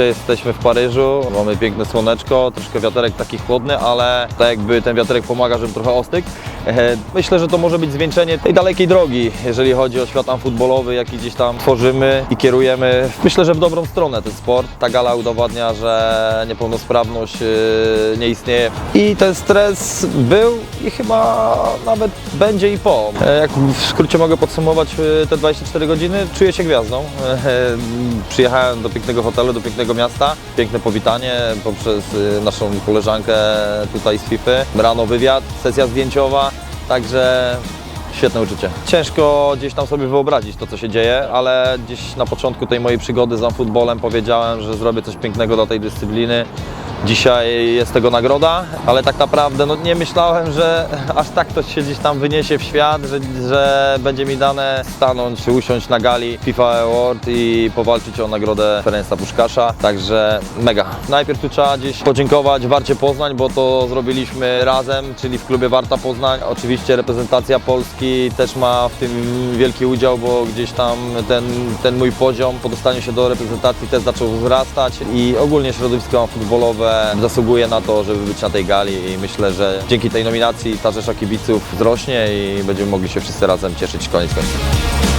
Dzisiaj jesteśmy w Paryżu, mamy piękne słoneczko, troszkę wiaterek taki chłodny, ale tak jakby ten wiaterek pomaga, żeby trochę ostygł. E, Myślę, że to może być zwieńczenie tej dalekiej drogi, jeżeli chodzi o świat futbolowy, jaki gdzieś tam tworzymy i kierujemy. Myślę, że w dobrą stronę ten sport. Ta gala udowadnia, że niepełnosprawność e, nie istnieje. I ten stres był i chyba nawet będzie i po. E, Jak w skrócie mogę podsumować e, te 24 godziny, czuję się gwiazdą. E, Przyjechałem do pięknego hotelu, do pięknego miasta. Piękne powitanie poprzez e, naszą koleżankę tutaj z FIFA. Rano wywiad, sesja zdjęciowa, także Świetne uczucie. Ciężko gdzieś tam sobie wyobrazić to, co się dzieje, ale gdzieś na początku tej mojej przygody z futbolem powiedziałem, że zrobię coś pięknego dla tej dyscypliny. Dzisiaj jest tego nagroda, ale tak naprawdę no, nie myślałem, że aż tak to się gdzieś tam wyniesie w świat, że, że będzie mi dane stanąć usiąść na gali FIFA Award i powalczyć o nagrodę Ferenca Puszkasza. Także mega. Najpierw tu trzeba gdzieś podziękować Warcie Poznań, bo to zrobiliśmy razem, czyli w klubie Warta Poznań. Oczywiście reprezentacja Polski też ma w tym wielki udział, bo gdzieś tam ten, ten mój poziom po dostaniu się do reprezentacji też zaczął wzrastać i ogólnie środowisko futbolowe zasługuje na to, żeby być na tej gali i myślę, że dzięki tej nominacji ta rzesza kibiców wzrośnie i będziemy mogli się wszyscy razem cieszyć koniec końców.